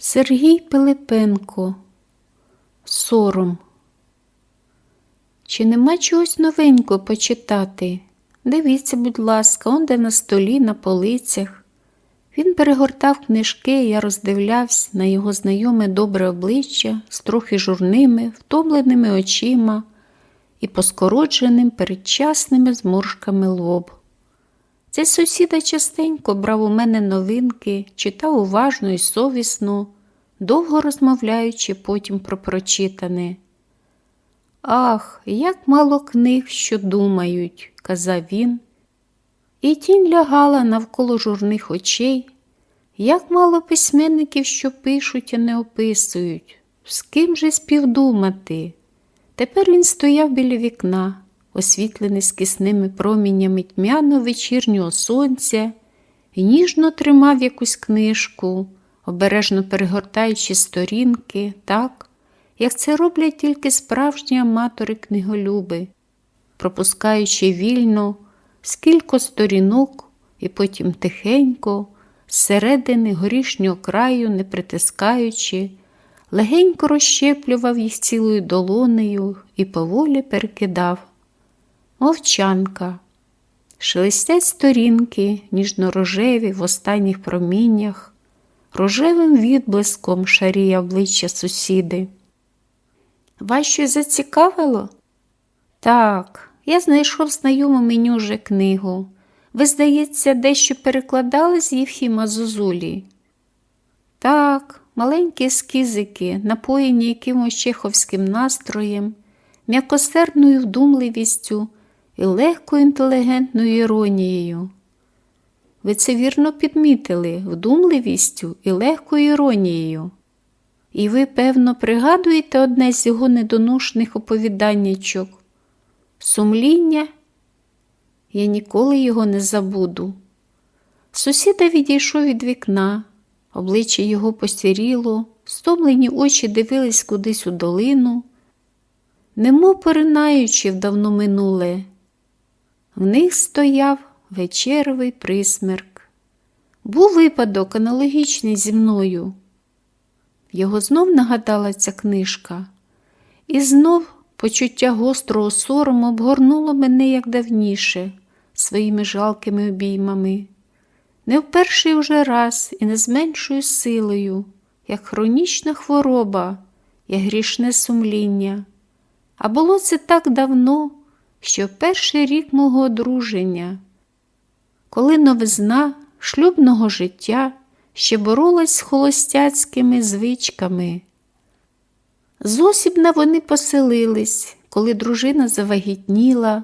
Сергій Пилипенко. Сором. Чи нема чогось новенького почитати? Дивіться, будь ласка, он де на столі, на полицях. Він перегортав книжки, я роздивлявся на його знайоме добре обличчя з трохи журними, втомленими очима і поскородженим передчасними зморшками лоб. Цей сусіда частенько брав у мене новинки, читав уважно і совісно, довго розмовляючи потім про прочитане. Ах, як мало книг, що думають, казав він, і тінь лягала навколо журних очей, як мало письменників, що пишуть, а не описують, з ким же співдумати. Тепер він стояв біля вікна, освітлений скисними проміннями тьмяно вечірнього сонця, і ніжно тримав якусь книжку, обережно перегортаючи сторінки, так, як це роблять тільки справжні аматори книголюби, пропускаючи вільно скілько сторінок і потім тихенько, зсередини горішнього краю, не притискаючи, легенько розщеплював їх цілою долонею і поволі перекидав. Мовчанка. Шелестять сторінки, ніжно-рожеві в останніх проміннях, рожевим відблиском шаріє обличчя сусіди. Вас щось зацікавило? Так, я знайшов знайому мені вже книгу. Ви, здається, дещо перекладали з Євхіма Зозулі? Так, маленькі ескізики, напоєні якимось чеховським настроєм, м'якосердною вдумливістю і легкою інтелігентною іронією. Ви це вірно підмітили вдумливістю і легкою іронією. І ви, певно, пригадуєте одне з його недоношних оповіданнячок. Сумління? Я ніколи його не забуду. Сусіда відійшов від вікна, обличчя його посіріло, стомлені очі дивились кудись у долину, немов поринаючи в давно минуле. В них стояв вечеровий присмерк. Був випадок аналогічний зі мною. Його знов нагадала ця книжка, і знов почуття гострого сорому обгорнуло мене як давніше, своїми жалкими обіймами. Не в перший уже раз і не з меншою силою, як хронічна хвороба, як грішне сумління. А було це так давно, що перший рік мого одруження, коли новизна шлюбного життя ще боролась з холостяцькими звичками. Зосібна вони поселились, коли дружина завагітніла,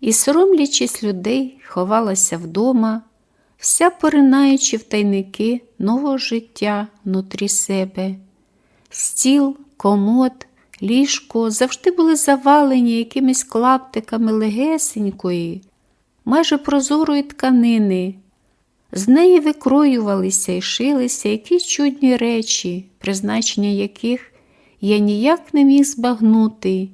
і, соромлячись людей, ховалася вдома, вся поринаючи в тайники нового життя внутрі себе. Стіл, комод, ліжко завжди були завалені якимись клаптиками легесенької, майже прозорої тканини. З неї викроювалися і шилися якісь чудні речі, призначення яких я ніяк не міг збагнути,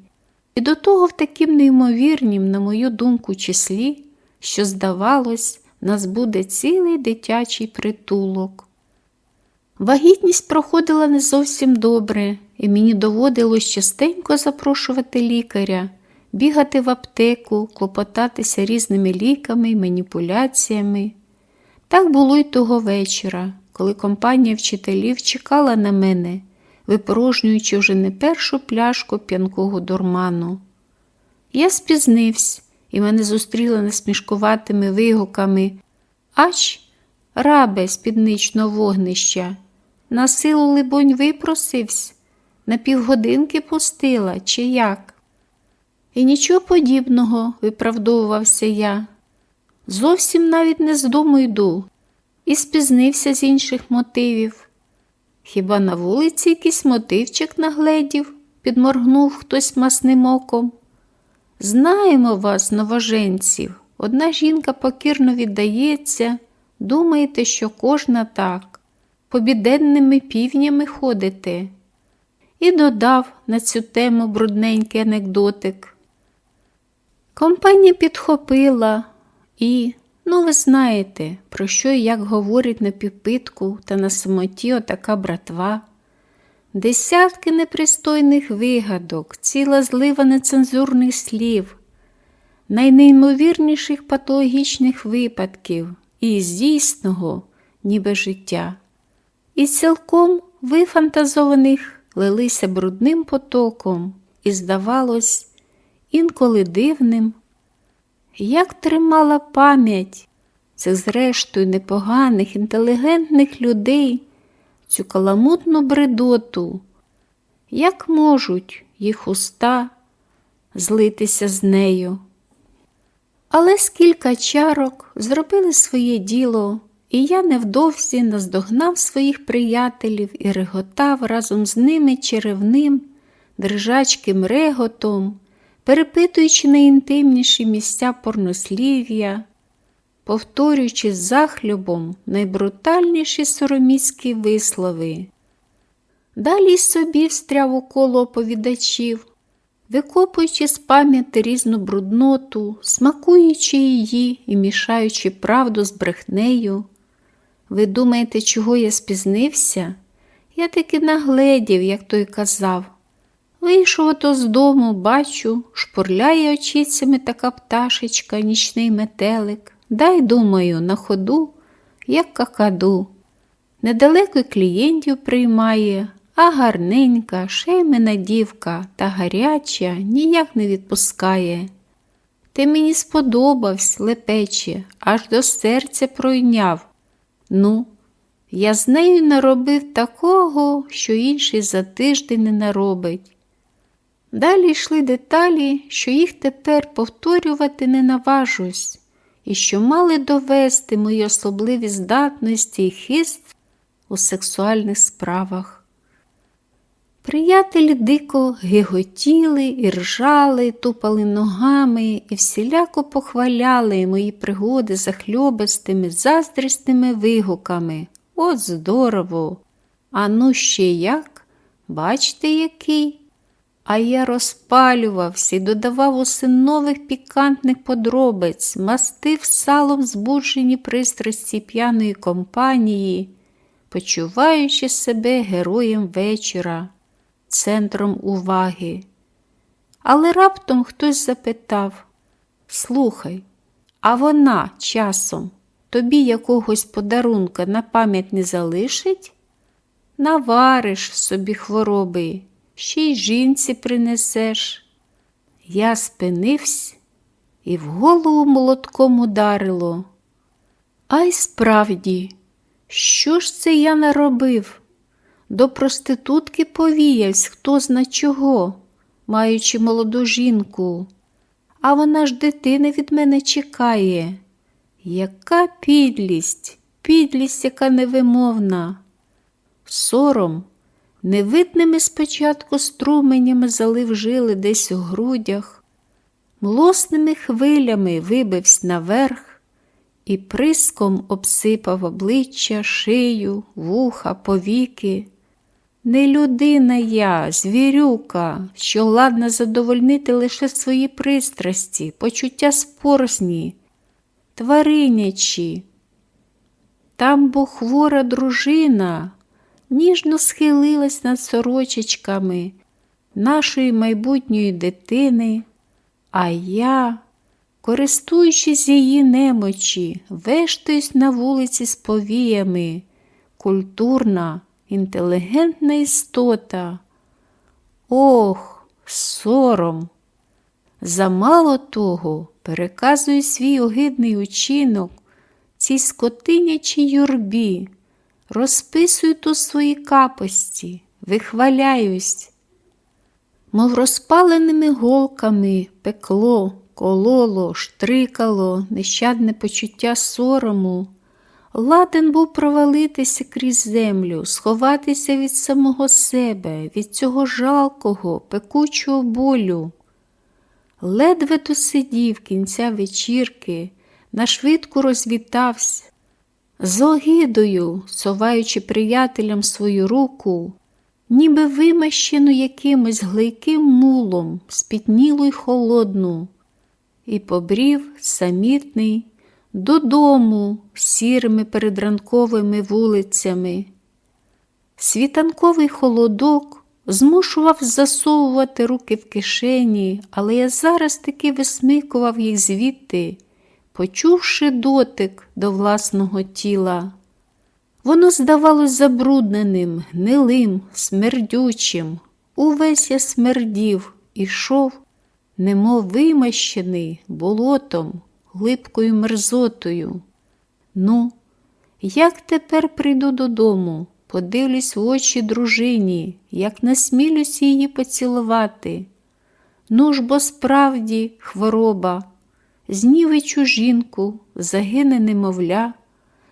і до того в таким неймовірнім, на мою думку, числі, що, здавалось, нас буде цілий дитячий притулок. Вагітність проходила не зовсім добре, і мені доводилось частенько запрошувати лікаря, бігати в аптеку, клопотатися різними ліками і маніпуляціями. Так було й того вечора, коли компанія вчителів чекала на мене, випорожнюючи вже не першу пляшку п'янкого дурману. Я спізнився, і мене зустріли насмішкуватими вигуками Ач, рабе з підничного вогнища. На силу, либонь, випросився, на півгодинки пустила, чи як? І нічого подібного, виправдовувався я. Зовсім навіть не з дому йду і спізнився з інших мотивів. Хіба на вулиці якийсь мотивчик нагледів, підморгнув хтось масним оком. Знаємо вас, новоженців, одна жінка покірно віддається, думаєте, що кожна так, побіденними півнями ходите. І додав на цю тему брудненький анекдотик. Компанія підхопила і, Ну, ви знаєте, про що і як говорить на півпитку та на самоті отака братва. Десятки непристойних вигадок, ціла злива нецензурних слів, найнеймовірніших патологічних випадків і здійсного, ніби життя. І цілком вифантазованих лилися брудним потоком, і, здавалось, інколи дивним, як тримала пам'ять цих, зрештою, непоганих, інтелігентних людей цю каламутну бредоту, як можуть їх уста злитися з нею. Але скільки чарок зробили своє діло, і я невдовзі наздогнав своїх приятелів і реготав разом з ними черевним, дрижачким реготом, перепитуючи найінтимніші місця порнослів'я, повторюючи з захлюбом найбрутальніші сороміські вислови. Далі собі встряв у коло оповідачів, викопуючи з пам'яті різну брудноту, смакуючи її і мішаючи правду з брехнею. Ви думаєте, чого я спізнився? Я таки нагледів, як той казав. Вийшов ото з дому, бачу, шпурляє очицями така пташечка, нічний метелик. Дай, думаю, на ходу, як какаду. Недалеко клієнтів приймає, а гарненька, шеймена дівка та гаряча ніяк не відпускає. Ти мені сподобався, лепече, аж до серця пройняв. Ну, я з нею наробив такого, що інший за тиждень не наробить. Далі йшли деталі, що їх тепер повторювати не наважусь, і що мали довести мої особливі здатності і хист у сексуальних справах. Приятелі дико гиготіли і ржали, тупали ногами і всіляко похваляли мої пригоди захльобистими, заздрісними вигуками. От здорово! А ну ще як? Бачите, який? А я розпалювався і додавав усе нових пікантних подробиць, мастив салом збуджені пристрасті п'яної компанії, почуваючи себе героєм вечора, центром уваги. Але раптом хтось запитав Слухай, а вона часом тобі якогось подарунка на пам'ять не залишить? Навариш собі хвороби ще й жінці принесеш. Я спинився і в голову молотком ударило. А й справді, що ж це я наробив? До проститутки повіявсь, хто зна чого, маючи молоду жінку, а вона ж дитини від мене чекає. Яка підлість, підлість, яка невимовна. Сором невидними спочатку струменями залив жили десь у грудях, млосними хвилями вибився наверх і приском обсипав обличчя, шию, вуха, повіки. Не людина я, звірюка, що ладна задовольнити лише свої пристрасті, почуття спорзні, тваринячі. Там бо хвора дружина, ніжно схилилась над сорочечками нашої майбутньої дитини, а я, користуючись її немочі, вештаюсь на вулиці з повіями, культурна, інтелігентна істота. Ох, сором! Замало того переказую свій огидний учинок цій скотинячій юрбі, розписую тут свої капості, вихваляюсь, мов розпаленими голками пекло, кололо, штрикало, нещадне почуття сорому. Ладен був провалитися крізь землю, сховатися від самого себе, від цього жалкого, пекучого болю. Ледве досидів кінця вечірки, нашвидку розвітався, з огидою, соваючи приятелям свою руку, ніби вимащену якимось глейким мулом, спітнілу й холодну, і побрів самітний додому сірими передранковими вулицями. Світанковий холодок змушував засовувати руки в кишені, але я зараз таки висмикував їх звідти, почувши дотик до власного тіла. Воно здавалось забрудненим, гнилим, смердючим. Увесь я смердів, ішов, немов вимащений болотом, глибкою мерзотою. Ну, як тепер прийду додому, подивлюсь в очі дружині, як насмілюсь її поцілувати. Ну ж бо справді хвороба, знівечу жінку, загине немовля,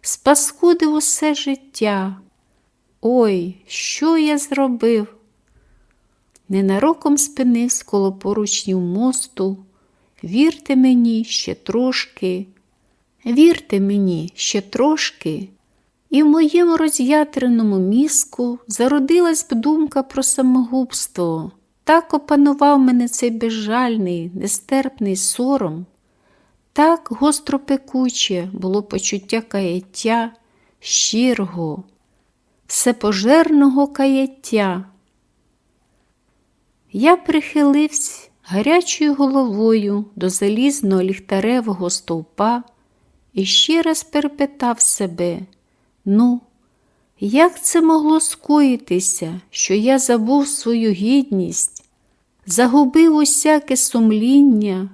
спаскудив усе життя. Ой, що я зробив? Ненароком спинився коло поручнів мосту. Вірте мені ще трошки, вірте мені ще трошки, і в моєму роз'ятреному мізку зародилась б думка про самогубство. Так опанував мене цей безжальний, нестерпний сором, так гостропекуче було почуття каяття, щирого, всепожерного каяття. Я прихилився гарячою головою до залізного ліхтаревого стовпа і ще раз перепитав себе, ну, як це могло скоїтися, що я забув свою гідність, загубив усяке сумління,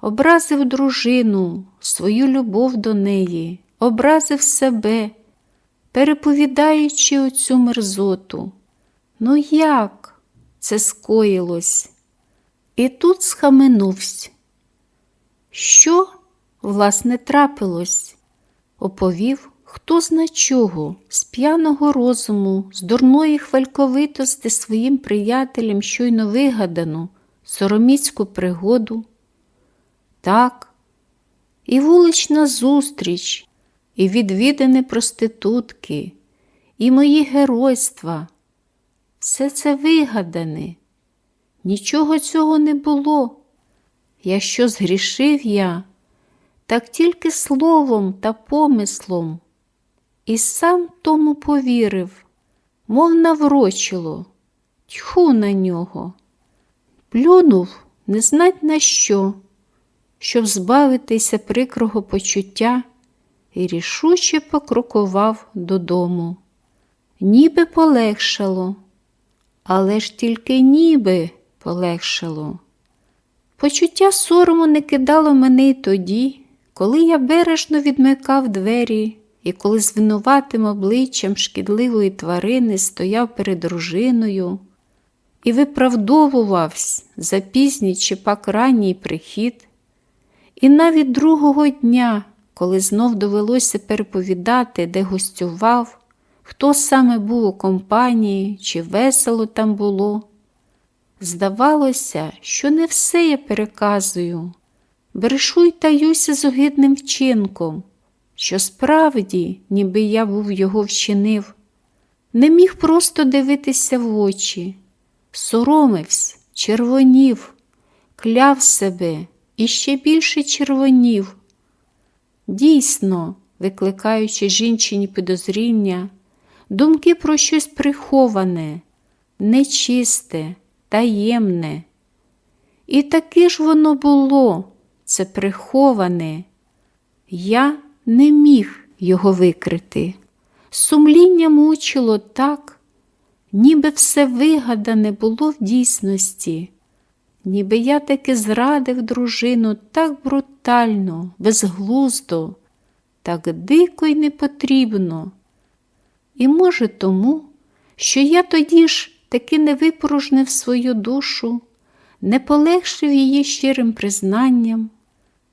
образив дружину, свою любов до неї, образив себе, переповідаючи оцю мерзоту. Ну як? це скоїлось. І тут схаменувся. Що, власне, трапилось? Оповів, хто зна чого, з п'яного розуму, з дурної хвальковитості своїм приятелям щойно вигадану сороміцьку пригоду. Так, і вулична зустріч, і відвідини проститутки, і мої геройства. Все це вигадане, нічого цього не було. Якщо згрішив я, так тільки словом та помислом, і сам тому повірив, мов наврочило, тьху на нього, плюнув не знать на що, щоб збавитися прикрого почуття, і рішуче покрокував додому. Ніби полегшало але ж тільки ніби полегшало. Почуття сорому не кидало мене й тоді, коли я бережно відмикав двері і коли з винуватим обличчям шкідливої тварини стояв перед дружиною і виправдовувався за пізній чи пак ранній прихід, і навіть другого дня, коли знов довелося переповідати, де гостював, хто саме був у компанії, чи весело там було. Здавалося, що не все я переказую, брешу й таюся з огидним вчинком, що справді, ніби я був його вчинив, не міг просто дивитися в очі, соромився, червонів, кляв себе і ще більше червонів. Дійсно, викликаючи жінчині підозріння, думки про щось приховане, нечисте, таємне. І таке ж воно було, це приховане. Я не міг його викрити. Сумління мучило так, ніби все вигадане було в дійсності, ніби я таки зрадив дружину так брутально, безглуздо, так дико й непотрібно. І, може, тому, що я тоді ж таки не випорожнив свою душу, не полегшив її щирим признанням,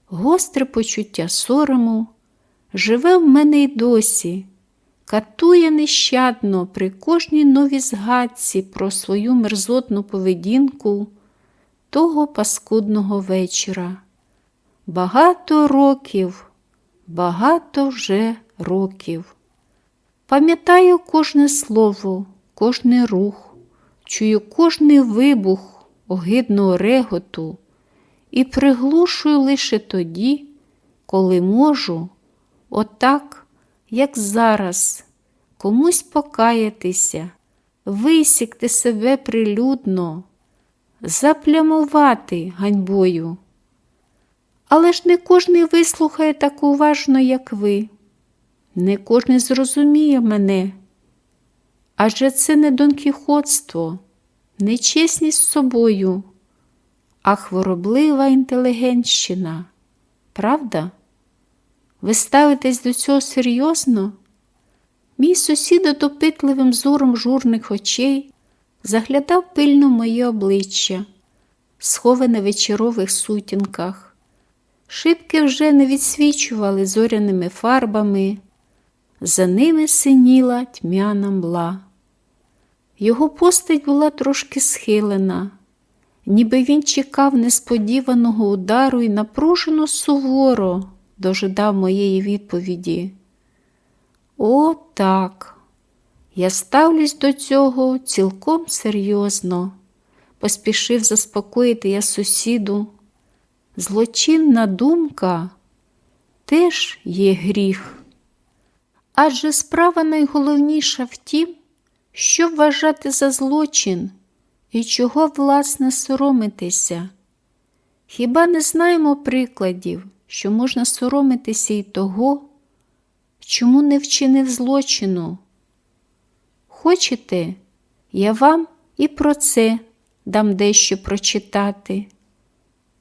гостре почуття сорому живе в мене й досі, катує нещадно при кожній новій згадці про свою мерзотну поведінку того паскудного вечора. Багато років, багато вже років. Пам'ятаю кожне слово, кожний рух, чую кожний вибух огидного реготу і приглушую лише тоді, коли можу, отак, як зараз, комусь покаятися, висікти себе прилюдно, заплямувати ганьбою. Але ж не кожний вислухає так уважно, як ви. Не кожний зрозуміє мене. Адже це не донкіхотство, не чесність з собою, а хвороблива інтелігентщина. Правда? Ви ставитесь до цього серйозно? Мій сусід допитливим зором журних очей заглядав пильно моє обличчя, сховане в вечорових сутінках. Шибки вже не відсвічували зоряними фарбами, за ними синіла тьмяна мла. Його постать була трошки схилена, ніби він чекав несподіваного удару і напружено суворо дожидав моєї відповіді. О, так, я ставлюсь до цього цілком серйозно, поспішив заспокоїти я сусіду. Злочинна думка теж є гріх. Адже справа найголовніша в тім, що вважати за злочин і чого, власне, соромитися. Хіба не знаємо прикладів, що можна соромитися і того, чому не вчинив злочину? Хочете, я вам і про це дам дещо прочитати.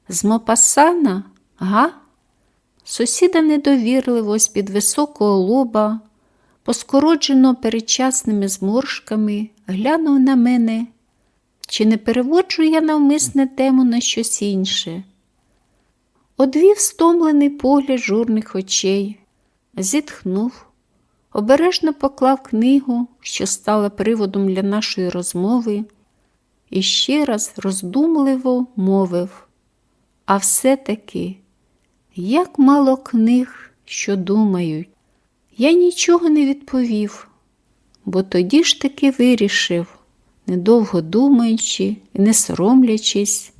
З Мопасана, га? Сусіда недовірливо з-під високого лоба, поскороджено передчасними зморшками, глянув на мене, чи не переводжу я навмисне тему на щось інше. Одвів стомлений погляд журних очей, зітхнув, обережно поклав книгу, що стала приводом для нашої розмови, і ще раз роздумливо мовив. А все-таки, як мало книг, що думають, я нічого не відповів, бо тоді ж таки вирішив, недовго думаючи і не соромлячись,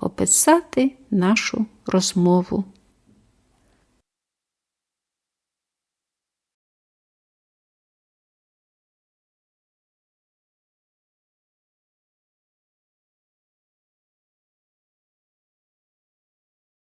описати нашу розмову.